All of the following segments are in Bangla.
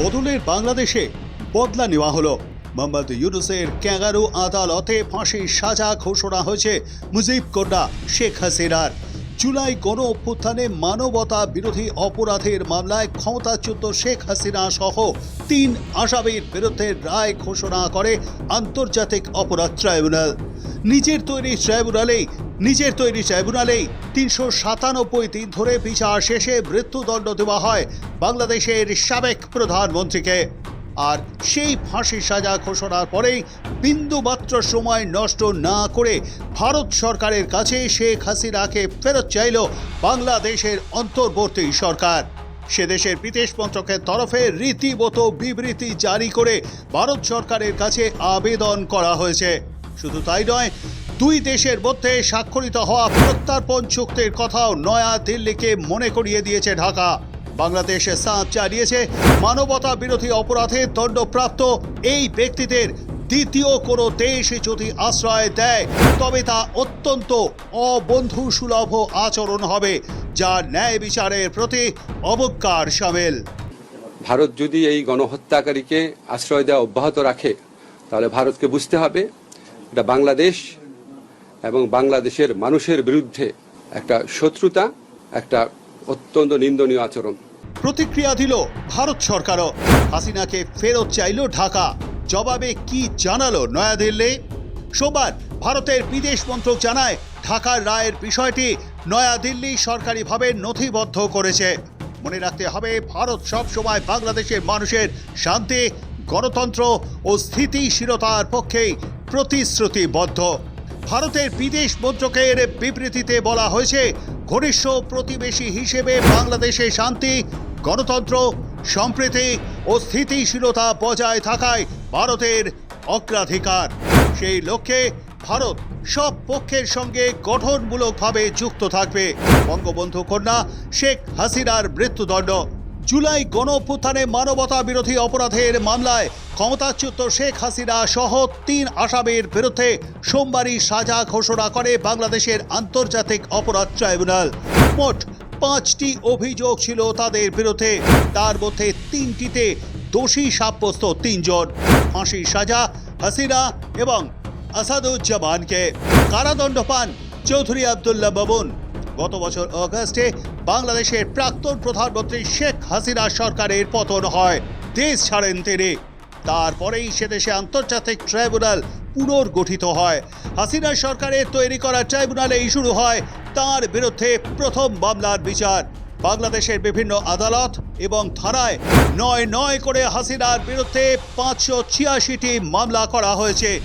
বদলের বাংলাদেশে বদলা নেওয়া হলো। মোহাম্মদ ইউনুসের ক্যাঙ্গারু আদালতে ফাঁসির সাজা ঘোষণা হয়েছে মুজিব কোড্ডা শেখ হাসিনার। জুলাই গণ অভ্যুত্থানে মানবতা বিরোধী অপরাধের মামলায় ক্ষমতাচ্যুত শেখ হাসিনা সহ তিন আসামির বিরুদ্ধে রায় ঘোষণা করে আন্তর্জাতিক অপরাধ ট্রাইব্যুনাল। নিজের তৈরি ট্রাইব্যুনালেই নিজের তৈরি ট্রাইব্যুনালেই তিনশো সাতানব্বই দিন ধরে বিচার শেষে মৃত্যুদণ্ড দেওয়া হয় বাংলাদেশের সাবেক প্রধানমন্ত্রীকে। আর সেই ফাঁসি সাজা ঘোষণার পরেই বিন্দুমাত্র সময় নষ্ট না করে ভারত সরকারের কাছে শেখ হাসিনাকে ফেরত চাইল বাংলাদেশের অন্তর্বর্তী সরকার। সে দেশের বিদেশ মন্ত্রকের তরফে রীতিমতো বিবৃতি জারি করে ভারত সরকারের কাছে আবেদন করা হয়েছে। শুধু তাই নয়, দুই দেশের মধ্যে স্বাক্ষরিত হওয়া প্রত্যর্পণ চুক্তির কথাও নয়া দিল্লিকে মনে করিয়ে দিয়েছে ঢাকা। বাংলাদেশে সাঁত চালিয়েছে মানবতা বিরোধী অপরাধে দণ্ডপ্রাপ্ত এই ব্যক্তিদের দ্বিতীয় কোনো দেশ যদি আশ্রয় দেয়, তবে তা অত্যন্ত অবন্ধু সুলভ আচরণ হবে, যা ন্যায় বিচারের প্রতি অবজ্ঞার সামিল। ভারত যদি এই গণহত্যাকারীকে আশ্রয় দেওয়া অব্যাহত রাখে, তাহলে ভারতকে বুঝতে হবে এটা বাংলাদেশ এবং বাংলাদেশের মানুষের বিরুদ্ধে একটা শত্রুতা, একটা অত্যন্ত নিন্দনীয় আচরণ। প্রতিক্রিয়া দিল ভারত সরকারও। হাসিনাকে ফেরত চাইল ঢাকা। জবাবে কি জানালো নয়াদিল্লি? সোমবার ভারতের বিদেশ মন্ত্রক জানায়, ঢাকার রায়ের বিষয়টি নয়াদিল্লি সরকারিভাবে নথিবদ্ধ করেছে। মনে রাখতে হবে, ভারত সবসময় বাংলাদেশের মানুষের শান্তি, গণতন্ত্র ও স্থিতিশীলতার পক্ষেই প্রতিশ্রুতিবদ্ধ। ভারতের বিদেশ মন্ত্রকের বিবৃতিতে বলা হয়েছে, ঘনিষ্ঠ প্রতিবেশী হিসেবে বাংলাদেশে শান্তি গণতন্ত্র, সম্প্রীতি ও স্থিতিশীলতা বজায় থাকায় ভারতের অগ্রাধিকার। সেই লক্ষ্যে ভারত সব পক্ষের সঙ্গে গঠনমূলকভাবে যুক্ত থাকবে। বঙ্গবন্ধু কন্যা শেখ হাসিনার মৃত্যুদণ্ড। জুলাই গণ মানবতা বিরোধী অপরাধের মামলায় ক্ষমতাচ্যুত শেখ হাসিনা সহ তিন আসামির বিরুদ্ধে সোমবারই সাজা ঘোষণা করে বাংলাদেশের আন্তর্জাতিক অপরাধ ট্রাইব্যুনাল। মোট পাঁচটি অভিযোগ ছিল তাদের বিরুদ্ধে। তার মধ্যে তিনটিতে দোষী সাব্যস্ত তিনজন ফাঁসির সাজা, হাসিনা এবং আসাদুজ্জামানকে কারাদণ্ড পান চৌধুরী আবদুল্লাহ বাবুন গত বছর অগস্টে বাংলাদেশের প্রাক্তন প্রধানমন্ত্রী শেখ হাসিনা সরকারের পতন হয়। দেশ ছাড়েন তিনি। তারপরেই সে দেশে আন্তর্জাতিক ট্রাইব্যুনাল পুনর্গঠিত হয়। হাসিনা সরকারের তৈরি করা ট্রাইব্যুনালেই শুরু হয় তার বিরুদ্ধে প্রথম মামলার বিচার। বাংলাদেশের বিভিন্ন আদালত এবং থানায় নয় নয় করে হাসিনার বিরুদ্ধে পাঁচশো ছিয়াশিটি মামলা করা হয়েছে।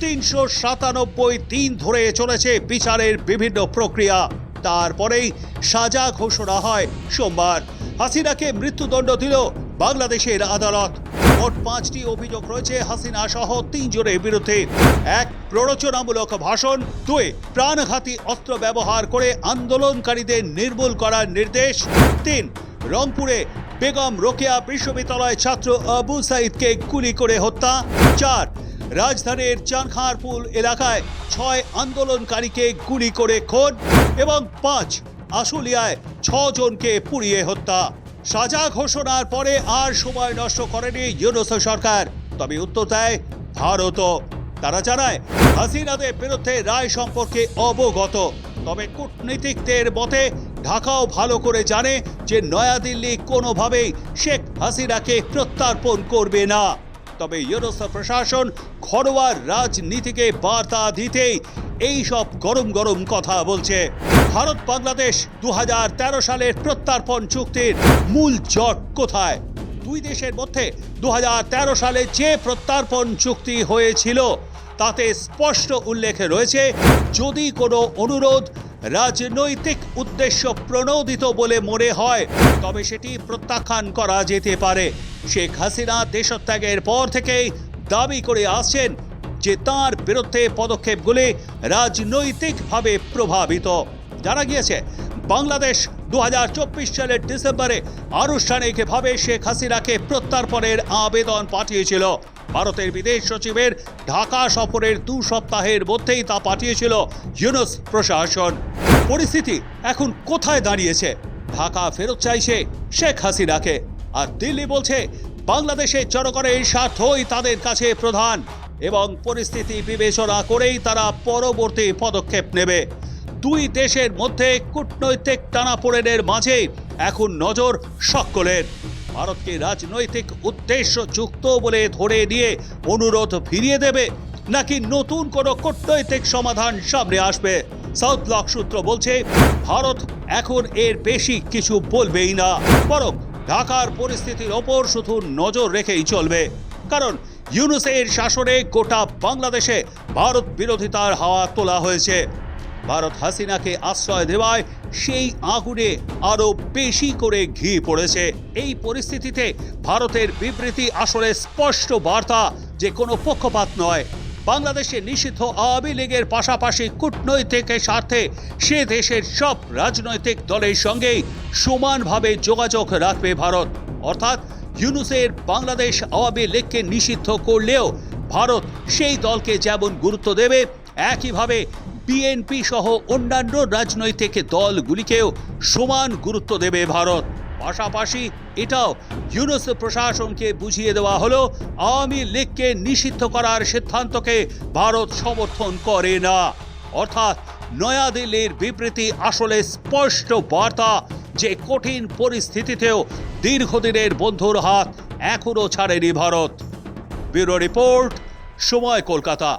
তিনশো সাতানব্বই দিন ধরে চলেছে বিচারের বিভিন্ন প্রক্রিয়া। তারপরেই সাজা ঘোষণা হয় সোমবার। হাসিনাকে মৃত্যুদণ্ড দিল বাংলাদেশের আদালত। মোট পাঁচটি অভিযোগ রয়েছে। হাসিনা সহ তিনজনের বিরুদ্ধে। এক, প্ররোচনামূলক ভাষণ। দুই, প্রাণঘাতী অস্ত্র ব্যবহার করে আন্দোলনকারীদের নির্মূল করার নির্দেশ। তিন, রংপুরে বেগম রোকেয়া বিশ্ববিদ্যালয়ের ছাত্র আবু সাইদকে গুলি করে হত্যা। চার, রাজধানীর চানখারপুল এলাকায় ছয় আন্দোলনকারীকে গুলি করে খুন। এবং পাঁচ, আশুলিয়ায় ছজনকে পুড়িয়ে হত্যা। সাজা ঘোষণার পরে আর সময় নষ্ট করেনি ইউনুস সরকার। তবে উত্তর দেয় ভারতও তারা জানায়, হাসিনাদের বিরুদ্ধে রায় সম্পর্কে অবগত। তবে কূটনীতিকদের মতে, ঢাকাও ভালো করে জানে যে নয়াদিল্লি কোনোভাবেই শেখ হাসিনাকে প্রত্যার্পণ করবে না। তবে ইউনুস প্রশাসন ঘরোয়া রাজনীতিকে বার্তা দিতেই এই সব গরম গরম কথা বলছে। ভারত বাংলাদেশ দু হাজার তেরো সালের প্রত্যার্পণ চুক্তির মূল জট কোথায়? দুই দেশের মধ্যে দু হাজার তেরো সালে যে প্রত্যার্পণ চুক্তি হয়েছিল, তাতে স্পষ্ট উল্লেখ রয়েছে, যদি কোনো অনুরোধ রাজনৈতিক উদ্দেশ্য প্রণোদিত বলে মনে হয়, তবে সেটি প্রত্যাখ্যান করা যেতে পারে। শেখ হাসিনা দেশত্যাগের পর থেকেই দাবি করে আসছেন যে তার বিরুদ্ধে পদক্ষেপগুলি রাজনৈতিকভাবে প্রভাবিত। জানা গিয়েছে, বাংলাদেশ দু হাজার চব্বিশ সালের ডিসেম্বরে আনুষ্ঠানিকভাবে শেখ হাসিনাকে প্রত্যার্পণের আবেদন পাঠিয়েছিল। ভারতের বিদেশ সচিবের ঢাকা সফরের দু সপ্তাহের মধ্যেই তা পাঠিয়েছিল ইউনুস প্রশাসন। পরিস্থিতি এখন কোথায় দাঁড়িয়েছে? ঢাকা ফেরত চাইছে শেখ হাসিনাকে। আর দিল্লি বলছে, বাংলাদেশের জনগণের স্বার্থই তাদের কাছে প্রধান। এবং পরিস্থিতি বিবেচনা করেই তারা পরবর্তী পদক্ষেপ নেবে। দুই দেশের মধ্যে কূটনৈতিক টানাপোড়েনের মাঝে এখন নজর সকলের। ভারতকে রাজনৈতিক উদ্দেশ্য যুক্ত বলে ধরে নিয়ে অনুরোধ ফিরিয়ে দেবে, নাকি নতুন কোনো কূটনৈতিক সমাধান সামনে আসবে? সাউথ ব্লক সূত্র বলছে, ভারত এখন এর বেশি কিছু বলবেই না, বরং ঢাকার পরিস্থিতির ওপর শুধু নজর রেখেই চলবে। কারণ ইউনুসের শাসনে গোটা বাংলাদেশে ভারত বিরোধিতার হাওয়া তোলা হয়েছে। ভারত হাসিনাকে আশ্রয় দেওয়ায় সেই আগুনে আরও বেশি করে ঘি পড়েছে। এই পরিস্থিতিতে ভারতের বিবৃতি আসলে স্পষ্ট বার্তা যে কোনো পক্ষপাত নয়। বাংলাদেশে নিষিদ্ধ আওয়ামী লীগের পাশাপাশি কূটনৈতিক স্বার্থে সে দেশের সব রাজনৈতিক দলের সঙ্গেই সমানভাবে যোগাযোগ রাখবে ভারত। অর্থাৎ ইউনুসের বাংলাদেশ আওয়ামী লীগকে নিষিদ্ধ করলেও ভারত সেই দলকে যেমন গুরুত্ব দেবে, একইভাবে বিএনপি সহ অন্যান্য রাজনৈতিক দলগুলিকেও সমান গুরুত্ব দেবে ভারত। পাশাপাশি এটাও ইউনুস প্রশাসনকে বুঝিয়ে দেওয়া হলো, আওয়ামী লীগকে নিষিদ্ধ করার সিদ্ধান্তকে ভারত সমর্থন করে না। অর্থাৎ নয়াদিল্লির বিবৃতি আসলে স্পষ্ট বার্তা যে কঠিন পরিস্থিতিতেও দীর্ঘদিনের বন্ধুর হাত এখনও ছাড়েনি ভারত। ব্যুরো রিপোর্ট সময় কলকাতা।